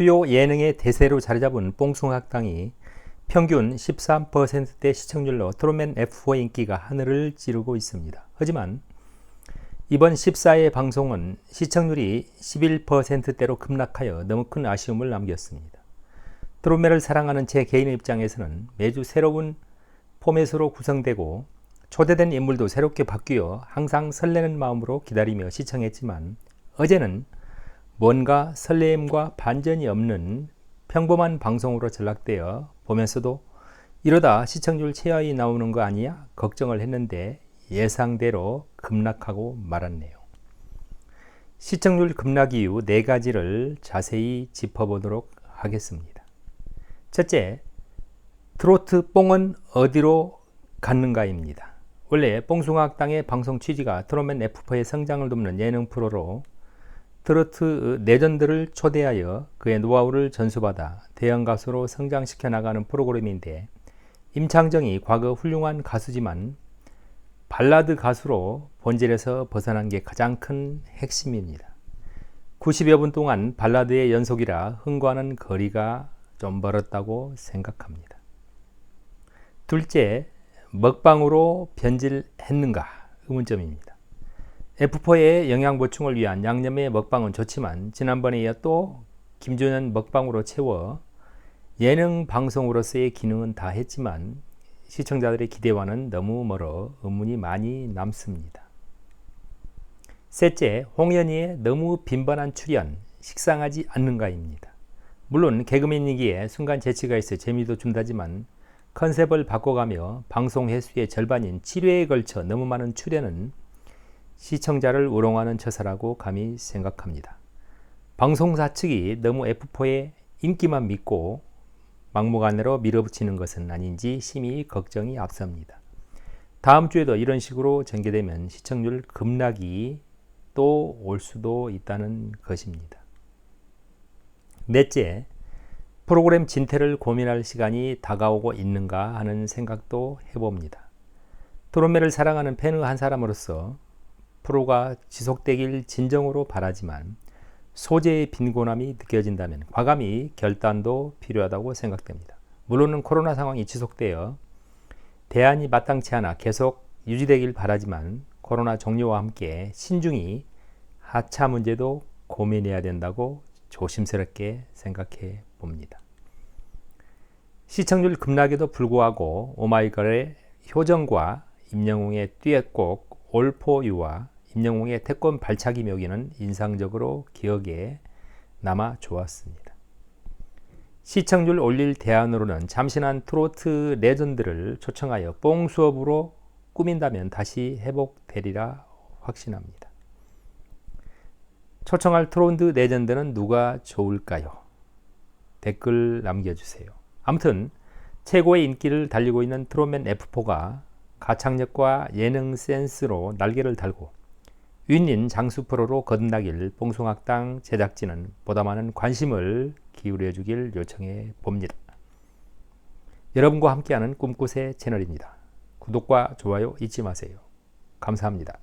수요 예능의 대세로 자리 잡은 뽕숭학당이 평균 13%대 시청률로 트롯맨 F4 인기가 하늘을 찌르고 있습니다. 하지만 이번 14회 방송은 시청률이 11%대로 급락하여 너무 큰 아쉬움을 남겼습니다. 트롯맨을 사랑하는 제 개인의 입장에서는 매주 새로운 포맷으로 구성되고 초대된 인물도 새롭게 바뀌어 항상 설레는 마음으로 기다리며 시청했지만 어제는 뭔가 설레임과 반전이 없는 평범한 방송으로 전락되어 보면서도 이러다 시청률 최하위 나오는 거 아니야? 걱정을 했는데 예상대로 급락하고 말았네요. 시청률 급락 이유 네 가지를 자세히 짚어보도록 하겠습니다. 첫째, 트로트 뽕은 어디로 갔는가입니다. 원래 뽕숭아학당의 방송 취지가 트롯맨 F4의 성장을 돕는 예능 프로로 트로트 레전드를 초대하여 그의 노하우를 전수받아 대형 가수로 성장시켜 나가는 프로그램인데 임창정이 과거 훌륭한 가수지만 발라드 가수로 본질에서 벗어난 게 가장 큰 핵심입니다. 90여 분 동안 발라드의 연속이라 흥과는 거리가 좀 멀었다고 생각합니다. 둘째, 먹방으로 변질했는가 의문점입니다. F4의 영양 보충을 위한 양념의 먹방은 좋지만 지난번에 이어 또 김준현 먹방으로 채워 예능 방송으로서의 기능은 다 했지만 시청자들의 기대와는 너무 멀어 의문이 많이 남습니다. 셋째, 홍연희의 너무 빈번한 출연, 식상하지 않는가입니다. 물론 개그맨이기에 순간 재치가 있어 재미도 준다지만 컨셉을 바꿔가며 방송 횟수의 절반인 7회에 걸쳐 너무 많은 출연은 시청자를 우롱하는 처사라고 감히 생각합니다. 방송사 측이 너무 F4의 인기만 믿고 막무가내로 밀어붙이는 것은 아닌지 심히 걱정이 앞섭니다. 다음 주에도 이런 식으로 전개되면 시청률 급락이 또 올 수도 있다는 것입니다. 넷째, 프로그램 진퇴를 고민할 시간이 다가오고 있는가 하는 생각도 해봅니다. 트롯매를 사랑하는 팬의 한 사람으로서 프로가 지속되길 진정으로 바라지만 소재의 빈곤함이 느껴진다면 과감히 결단도 필요하다고 생각됩니다. 물론은 코로나 상황이 지속되어 대안이 마땅치 않아 계속 유지되길 바라지만 코로나 종료와 함께 신중히 하차 문제도 고민해야 된다고 조심스럽게 생각해 봅니다. 시청률 급락에도 불구하고 오마이걸의 효정과 임영웅의 듀엣곡 올포유와 임영웅의 태권 발차기 묘기는 인상적으로 기억에 남아 좋았습니다. 시청률 올릴 대안으로는 잠시난 트로트 레전드를 초청하여 뽕 수업으로 꾸민다면 다시 회복되리라 확신합니다. 초청할 트로트 레전드는 누가 좋을까요? 댓글 남겨주세요. 아무튼 최고의 인기를 달리고 있는 트롯맨 F4가 가창력과 예능 센스로 날개를 달고 윈인 장수 프로로 거듭나길 봉송학당 제작진은 보다 많은 관심을 기울여 주길 요청해 봅니다. 여러분과 함께하는 꿈꾸새 채널입니다. 구독과 좋아요 잊지 마세요. 감사합니다.